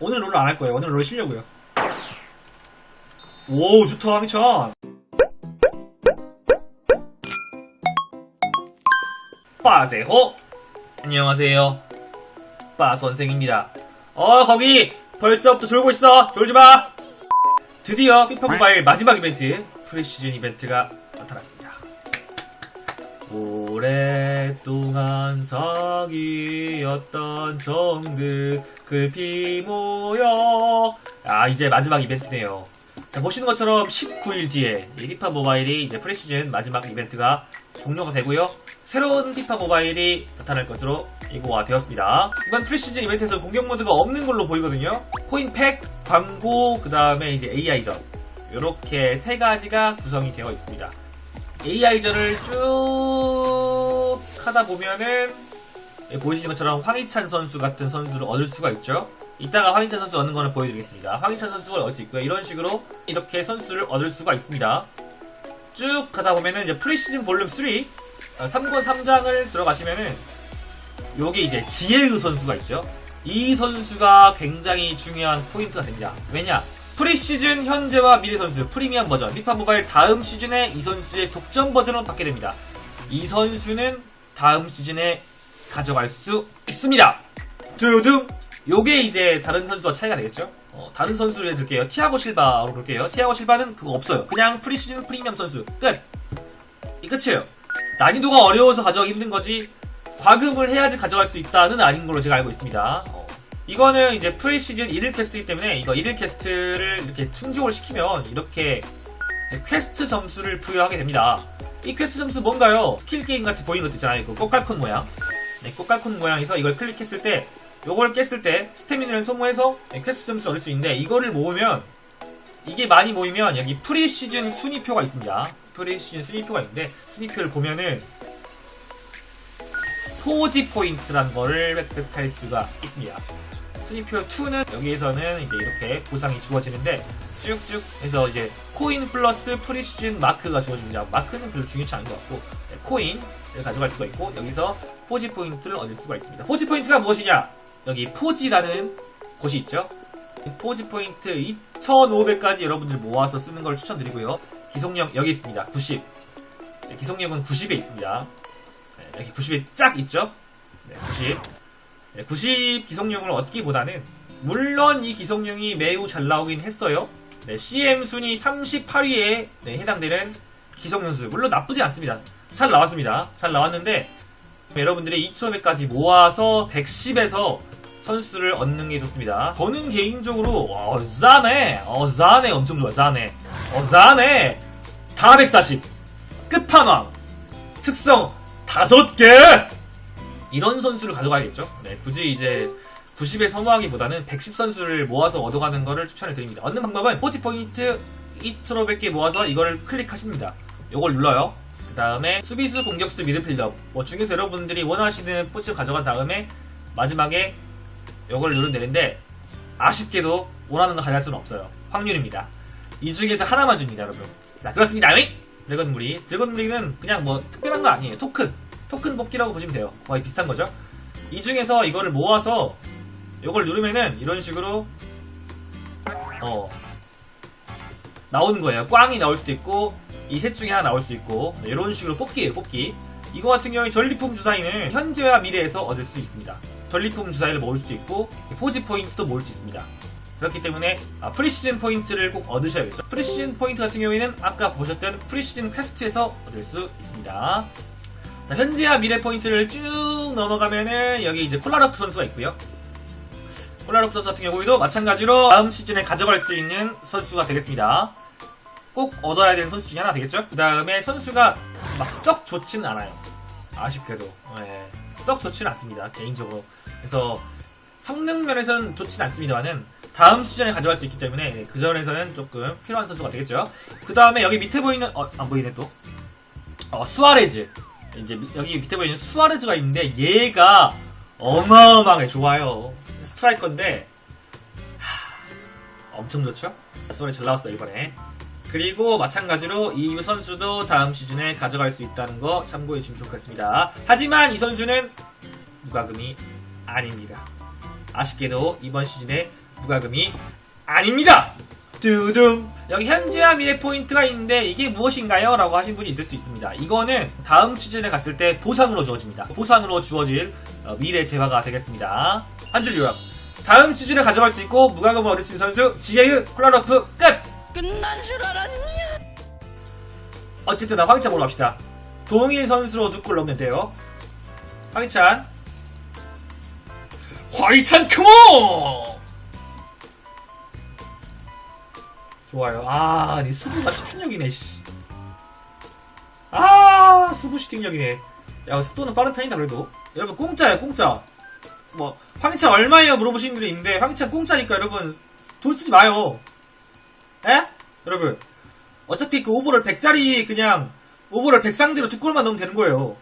오늘 롤을 안 할 거예요. 오늘 롤 쉬려고요. 오, 좋다, 황희찬. 빠세호. 안녕하세요. 빠 선생입니다. 어, 거기 벌써부터 졸고 있어. 졸지 마. 드디어 피파 모바일 마지막 이벤트 프리시즌 이벤트가 나타났습니다. 오랫동안 사귀었던 정들 글피 모여 아 이제 마지막 이벤트네요. 자, 보시는 것처럼 19일 뒤에 이 피파 모바일이 이제 프리시즌 마지막 이벤트가 종료가 되고요. 새로운 피파 모바일이 나타날 것으로 예고가 되었습니다. 이번 프리시즌 이벤트에서 공격 모드가 없는 걸로 보이거든요. 코인팩, 광고, 그 다음에 이제 AI전. 이렇게 세 가지가 구성이 되어 있습니다. AI전을 쭉 하다 보면은 예, 보이시는 것처럼 황희찬 선수 같은 선수를 얻을 수가 있죠. 이따가 황희찬 선수 얻는 거를 보여드리겠습니다. 황희찬 선수를 얻을 수 있고요. 이런 식으로 이렇게 선수를 얻을 수가 있습니다. 쭉 가다 보면은 이제 프리시즌 볼륨 3 어, 3권 3장을 들어가시면은 요게 이제 지혜의 선수가 있죠. 이 선수가 굉장히 중요한 포인트가 됩니다. 왜냐? 프리시즌 현재와 미래 선수 프리미엄 버전 피파 모바일 다음 시즌에 이 선수의 독점 버전으로 받게 됩니다. 이 선수는 다음 시즌에 가져갈 수 있습니다. 두둥 요게 이제 다른 선수와 차이가 되겠죠? 어, 다른 선수를 들게요. 티아고 실바로 볼게요. 티아고 실바는 그거 없어요. 그냥 프리시즌 프리미엄 선수 끝. 이 끝이에요. 난이도가 어려워서 가져가기 힘든 거지 과금을 해야지 가져갈 수 있다는 아닌 걸로 제가 알고 있습니다. 어, 이거는 이제 프리시즌 1일 퀘스트이기 때문에 이거 1일 퀘스트를 이렇게 충족을 시키면 이렇게 퀘스트 점수를 부여하게 됩니다. 이 퀘스트 점수 뭔가요? 스킬 게임 같이 보이는 것도 있잖아요. 그 꽃갈콘 모양. 네, 꽃갈콘 모양에서 이걸 클릭했을 때 요걸 깼을 때 스태미너를 소모해서 네, 퀘스트 점수를 얻을 수 있는데 이거를 모으면 이게 많이 모이면 여기 프리시즌 순위표가 있습니다. 프리시즌 순위표가 있는데 순위표를 보면은 토지 포인트라는 거를 획득할 수가 있습니다. 순위표 2는 여기에서는 이제 이렇게 보상이 주어지는데 쭉쭉 해서 이제 코인 플러스 프리시즌 마크가 주어집니다. 마크는 별로 중요치 않은 것 같고 네, 코인을 가져갈 수가 있고 여기서 포지 포인트를 얻을 수가 있습니다. 포지 포인트가 무엇이냐? 여기 포지라는 곳이 있죠. 이 포지 포인트 2,500까지 여러분들 모아서 쓰는 걸 추천드리고요. 기속력 여기 있습니다. 90. 네, 기속력은 90에 있습니다. 네, 여기 90에 쫙 있죠? 네, 90. 네, 90 기속력을 얻기보다는 물론 이 기속력이 매우 잘 나오긴 했어요. 네, CM 순위 38위에 해당되는 기속연수 물론 나쁘지 않습니다. 잘 나왔습니다. 잘 나왔는데 여러분들이 2,500까지 모아서 110에서 선수를 얻는 게 좋습니다. 저는 개인적으로 와, 싸네. 어, 싸네. 엄청 좋아. 싸네. 어, 싸네. 다 140. 끝판왕. 특성 5개! 이런 선수를 가져가야겠죠. 네, 굳이 이제 90에 선호하기보다는 110 선수를 모아서 얻어가는 거를 추천을 드립니다. 얻는 방법은 포지 포인트 2,500개 모아서 이거를 클릭하십니다. 이걸 눌러요. 그 다음에 수비수, 공격수, 미드필더 뭐 중에서 여러분들이 원하시는 포지를 가져간 다음에 마지막에 이걸 누르면 되는데 아쉽게도 원하는 거 가져갈 수는 없어요. 확률입니다. 이 중에서 하나만 줍니다, 여러분. 자, 그렇습니다. 잉? 드래곤 무리. 드래곤 무리는 그냥 뭐 특별한 거 아니에요. 토큰. 토큰 뽑기라고 보시면 돼요. 거의 비슷한 거죠. 이 중에서 이거를 모아서 이걸 누르면은 이런 식으로 어 나오는 거예요. 꽝이 나올 수도 있고 이 셋 중에 하나 나올 수 있고 네, 이런 식으로 뽑기예요. 뽑기. 이거 같은 경우에 전리품 주사위는 현재와 미래에서 얻을 수 있습니다. 전리품 주사위를 모을 수도 있고 포지 포인트도 모을 수 있습니다. 그렇기 때문에 아, 프리시즌 포인트를 꼭 얻으셔야겠죠. 프리시즌 포인트 같은 경우에는 아까 보셨던 프리시즌 퀘스트에서 얻을 수 있습니다. 자, 현재와 미래 포인트를 쭉 넘어가면은 여기 이제 콜라로프 선수가 있고요. 콜라로프 선수 같은 경우에도 마찬가지로 다음 시즌에 가져갈 수 있는 선수가 되겠습니다. 꼭 얻어야 되는 선수 중에 하나 되겠죠? 그 다음에 선수가 막 썩 좋지는 않아요. 아쉽게도. 네, 썩 좋지는 않습니다. 개인적으로. 그래서 성능 면에서는 좋지는 않습니다만은 다음 시즌에 가져갈 수 있기 때문에 네, 그 전에서는 조금 필요한 선수가 되겠죠. 그 다음에 여기 밑에 보이는 어, 안 보이네 또. 어, 수아레즈. 이제 미- 여기 밑에 보이는 수아레즈가 있는데 얘가 어마어마하게 좋아요. 스트라이커인데 하, 엄청 좋죠? 수아레즈 잘 나왔어요 이번에. 그리고 마찬가지로 이 선수도 다음 시즌에 가져갈 수 있다는 거 참고해 주시면 좋겠습니다. 하지만 이 선수는 무과금이 아닙니다. 아쉽게도 이번 시즌에 무과금이 아닙니다. 두둥. 여기 현재와 미래 포인트가 있는데 이게 무엇인가요? 라고 하신 분이 있을 수 있습니다. 이거는 다음 시즌에 갔을 때 보상으로 주어집니다. 보상으로 주어질 어, 미래 재화가 되겠습니다. 한 줄 요약. 다음 시즌에 가져갈 수 있고 무과금을 얻을 수 있는 선수 지에유 콜라로프 끝! 끝난 줄 알았냐? 어쨌든 나 황희찬 보러 갑시다. 동일 선수로 두골 넣으면 돼요. 황희찬. 황희찬 컴온! 좋아요. 아, 니 수부가 슈팅력이네, 씨. 아, 수부 슈팅력이네. 야, 속도는 빠른 편이다, 그래도. 여러분, 공짜예요, 공짜. 뭐, 황희찬 얼마예요? 물어보시는 분이 있는데, 황희찬 공짜니까 여러분, 돈 쓰지 마요. 에? 여러분. 어차피 그 오버를 100짜리 그냥 오버를 100상대로 두 골만 넣으면 되는 거예요.